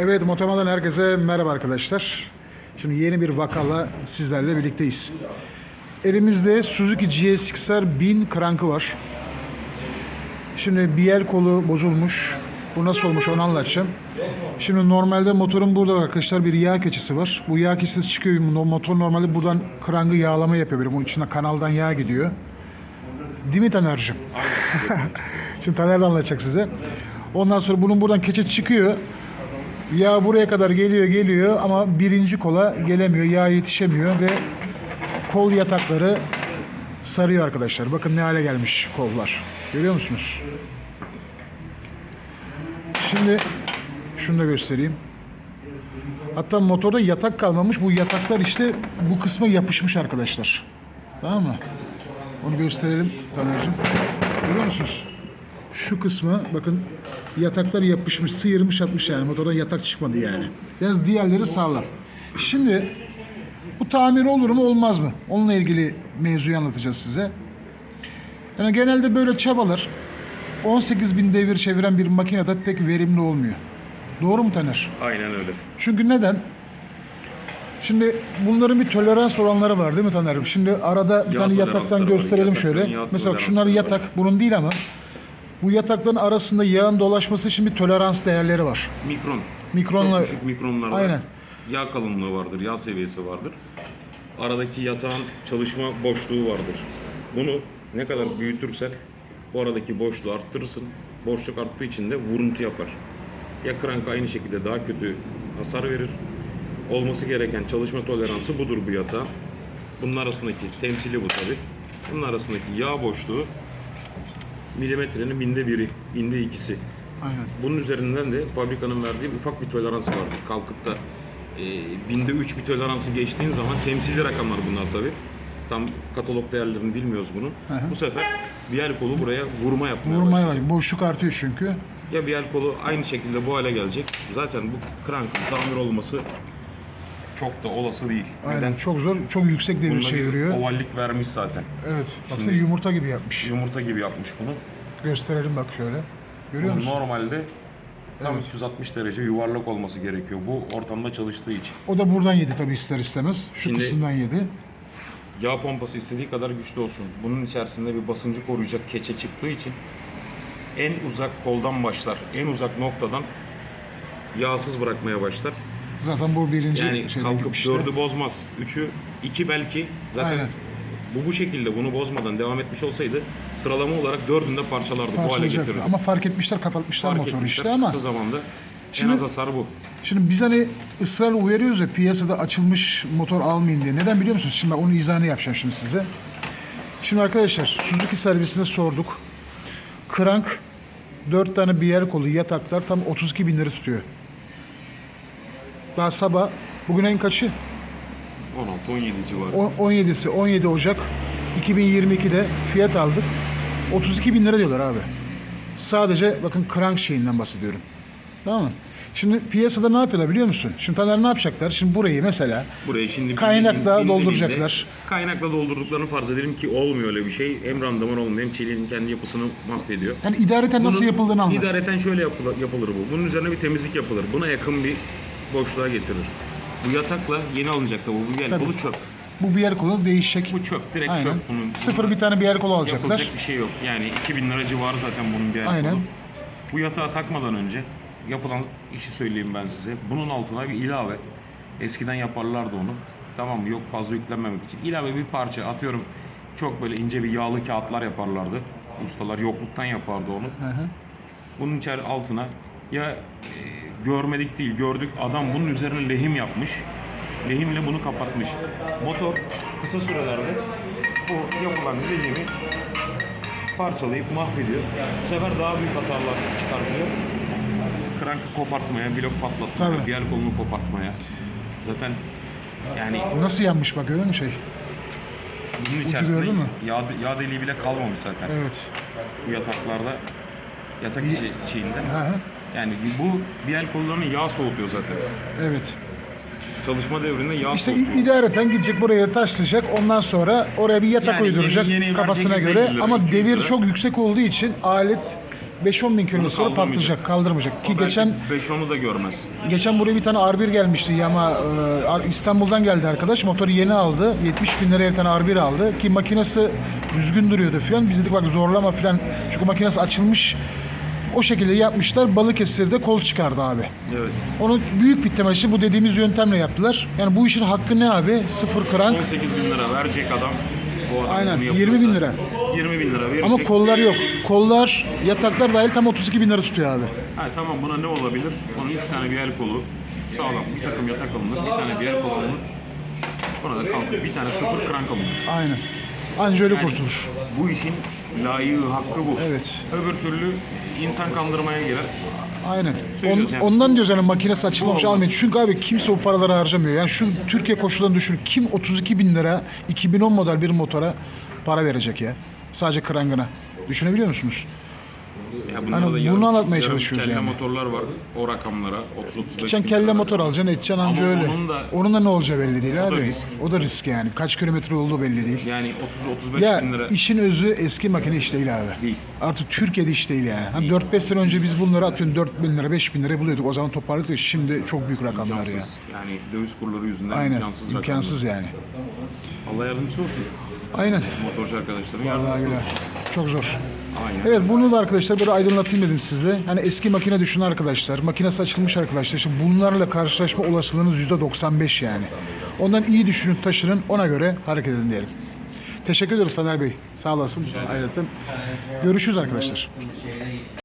Evet Motoma'dan herkese merhaba arkadaşlar. Şimdi yeni bir vakala sizlerle birlikteyiz. Elimizde Suzuki GSX-R 1000 krankı var. Şimdi bir el kolu bozulmuş. Bu nasıl olmuş onu anlatacağım. Şimdi normalde motorun burada arkadaşlar bir yağ keçisi var. Bu yağ keçisi çıkıyor. Motor normalde buradan krangı yağlama yapıyor. Böyle bunun içinde kanaldan yağ gidiyor. Değil mi Taner'cim? Şimdi Taner de anlatacak size. Ondan sonra bunun buradan keçe çıkıyor. Yağ buraya kadar geliyor geliyor ama birinci kola gelemiyor. Yağ yetişemiyor ve kol yatakları sarıyor arkadaşlar. Bakın ne hale gelmiş kollar. Görüyor musunuz? Şimdi şunu da göstereyim. Hatta motorda yatak kalmamış. Bu yataklar işte bu kısma yapışmış arkadaşlar. Tamam mı? Onu gösterelim Taner'cim. Görüyor musunuz? Şu kısmı bakın yataklar yapışmış, sıyırmış atmış yani. Motordan yatak çıkmadı yani. Yalnız diğerleri sağlam. Şimdi bu tamir olur mu olmaz mı? Onunla ilgili mevzuyu anlatacağız size. Yani genelde böyle çabalar 18 bin devir çeviren bir makinede pek verimli olmuyor. Doğru mu Taner? Aynen öyle. Çünkü neden? Şimdi bunların bir tolerans oranları var değil mi Taner'im? Şimdi arada bir tane yataktan gösterelim şöyle. Mesela şunlar yatak, bunun değil ama bu yatakların arasında yağın dolaşması için bir tolerans değerleri var. Mikron. Mikronla- Çok düşük mikronlarda Aynen. yağ kalınlığı vardır, yağ seviyesi vardır. Aradaki yatağın çalışma boşluğu vardır. Bunu ne kadar büyütürsen bu aradaki boşluğu arttırırsın. Boşluk arttığı için de vuruntu yapar. Ya krank aynı şekilde daha kötü hasar verir. Olması gereken çalışma toleransı budur bu yatağın. Bunun arasındaki temsili bu tabi. Bunun arasındaki yağ boşluğu milimetrenin binde biri, binde ikisi. Aynen. Bunun üzerinden de fabrikanın verdiği ufak bir toleransı vardı. Kalkıp da e, binde üç bir toleransı geçtiğin zaman temsili rakamlar bunlar tabi. Tam katalog değerlerini bilmiyoruz bunun. hı. Bu sefer bir el kolu buraya vurma yapmaya Vurmaya başladı. var. Boşluk artıyor çünkü. Ya bir el kolu aynı şekilde bu hale gelecek. Zaten bu krankın tamir olması çok da olası değil. Aynen. Neden? Çok zor, çok yüksek devir Bunda çeviriyor. bir ovallik vermiş zaten. Evet. Baksana Şimdi- yumurta gibi yapmış. Yumurta gibi yapmış bunu. Gösterelim bak şöyle. Görüyor musun? Normalde tam Evet. 360 derece yuvarlak olması gerekiyor bu ortamda çalıştığı için. O da buradan yedi tabii ister istemez. Şu Şimdi- kısımdan yedi. Yağ pompası istediği kadar güçlü olsun. Bunun içerisinde bir basıncı koruyacak keçe çıktığı için en uzak koldan başlar. En uzak noktadan yağsız bırakmaya başlar. Zaten bu birinci Yani şeyde kalkıp gitmişti. dördü bozmaz. Üçü, iki belki. Zaten Aynen. bu bu şekilde bunu bozmadan devam etmiş olsaydı sıralama olarak dördünde parçalardı. Bu hale Parçalayacaktı. Ama fark etmişler, kapatmışlar Fark motoru etmişler, işte ama Kısa zamanda Şimdi- en az hasar bu. Şimdi biz hani ısrarla uyarıyoruz ya piyasada açılmış motor almayın diye. Neden biliyor musunuz? Şimdi ben onun izahını yapacağım şimdi size. Şimdi arkadaşlar Suzuki servisine sorduk. Krank 4 tane biyer kolu yataklar tam 32 bin lira tutuyor. Daha sabah bugün ayın kaçı? 16-17 civarı. O- 17'si 17 Ocak 2022'de fiyat aldık. 32 bin lira diyorlar abi. Sadece bakın crank şeyinden bahsediyorum. Tamam mı? Şimdi piyasada ne yapıyorlar biliyor musun? Şimdi Taner ne yapacaklar? Şimdi burayı mesela Burayı şimdi Kaynakla bin- dolduracaklar. Kaynakla doldurduklarını farz edelim ki olmuyor öyle bir şey. Hem randıman olmuyor hem çeliğin kendi yapısını mahvediyor. yani idareten nasıl Bunun yapıldığını anlat. İdareten şöyle yapılır, yapılır bu. Bunun üzerine bir temizlik yapılır. Buna yakın bir boşluğa getirir. Bu yatakla yeni alınacak da bu. Yani Tabii. bu çöp. Bu biyer kolu değişecek. Bu çöp. Direkt Aynen. çöp. Bunun, Sıfır bir tane biyer kolu alacaklar. Yapılacak bir şey yok. Yani 2000 lira civarı zaten bunun bir Aynen. kolu. Bu yatağı takmadan önce yapılan işi söyleyeyim ben size. Bunun altına bir ilave. Eskiden yaparlardı onu. Tamam mı? Yok fazla yüklenmemek için. İlave bir parça atıyorum. Çok böyle ince bir yağlı kağıtlar yaparlardı. Ustalar yokluktan yapardı onu. Hı hı. Bunun içeri altına ya e, görmedik değil gördük adam bunun üzerine lehim yapmış. Lehimle bunu kapatmış. Motor kısa sürelerde bu yapılan lehimi parçalayıp mahvediyor. Bu sefer daha büyük hatalar çıkartıyor. Krankı kopartmaya, blok patlatmaya, Tabii. diğer kolunu kopartmaya. Zaten yani Nasıl yanmış bak görüyor musun şey? bunun içerisinde gördün mü? yağ, yağ deliği bile kalmamış zaten. Evet. Bu yataklarda yatak içi şeyinde. Hı hı. Yani bu el kollarını yağ soğutuyor zaten. Evet. Çalışma devrinde yağ İşte soğutuyor. idareten gidecek buraya taşlayacak. Ondan sonra oraya bir yatak Yani uyduracak yeni- kafasına verecek göre. 150 lira, Ama 200 devir lira. çok yüksek olduğu için alet 5-10 bin kilometre sonra kaldırmayacak. patlayacak, kaldırmayacak. Ki geçen 5-10'u da görmez. geçen buraya bir tane R1 gelmişti ama e, İstanbul'dan geldi arkadaş. Motoru yeni aldı. 70 bin liraya bir tane R1 aldı. Ki makinesi düzgün duruyordu falan. Biz dedik bak zorlama falan. Çünkü makinesi açılmış. O şekilde yapmışlar. Balıkesir'de kol çıkardı abi. Evet. Onu büyük bir ihtimal işte bu dediğimiz yöntemle yaptılar. Yani bu işin hakkı ne abi? Sıfır krank 18 bin lira verecek adam. Bu adam Aynen, bunu 20 yapıyorsa bin lira. 20 bin lira verecek. ama kollar yok. Kollar, yataklar dahil tam 32 bin lira tutuyor abi. Ha, tamam buna ne olabilir? Bunun 3 tane bir el kolu sağlam. Bir takım yatak alınır. Bir tane bir el kolu alınır. Buna da kalkıp bir tane sıfır krank alınır. Aynen. Anca öyle Yani kurtulur. Bu işin layığı, hakkı bu. Evet. Öbür türlü insan kandırmaya gelir. Aynen. Söylüyoruz On- yani. Ondan diyoruz yani makinesi açılmamış Bu olmaz. almayın. Çünkü abi kimse o paraları harcamıyor. Yani şu Türkiye koşullarını düşün. Kim 32 bin lira 2010 model bir motora para verecek ya? Sadece krangına. Düşünebiliyor musunuz? Ya Hani da bunu yarım- anlatmaya yarım çalışıyoruz kelle yani. motorlar var. O rakamlara 30-35 Sen bin kelle motor alacaksın, edeceksin anca Ama öyle. onun da- Onun da ne olacağı belli değil da abi. risk. O da risk yani. Kaç kilometre olduğu belli değil. Yani 30-35 Ya bin lira. işin özü eski makine iş değil abi. Değil. Artık Türkiye'de iş değil yani. Hani 4-5 sene önce biz bunları atıyorum 4 bin lira 5 bin lira buluyorduk. O zaman toparladık da şimdi çok büyük rakamlar ya. İmkansız. Yani döviz kurları yüzünden Aynen imkansız. rakamlar. imkansız yani. Allah yardımcısı olsun. Aynen. Motorcu arkadaşların Vallahi yardımcısı billahi. Çok zor. Aynen. Evet bunu da arkadaşlar böyle aydınlatayım dedim sizle. Hani eski makine düşünen arkadaşlar, makinesi açılmış arkadaşlar. İşte bunlarla karşılaşma olasılığınız %95 yani. Ondan iyi düşünün, taşının, ona göre hareket edin diyelim. Teşekkür ederiz Taner Bey. Sağ olasın. Ayrıca. Görüşürüz arkadaşlar.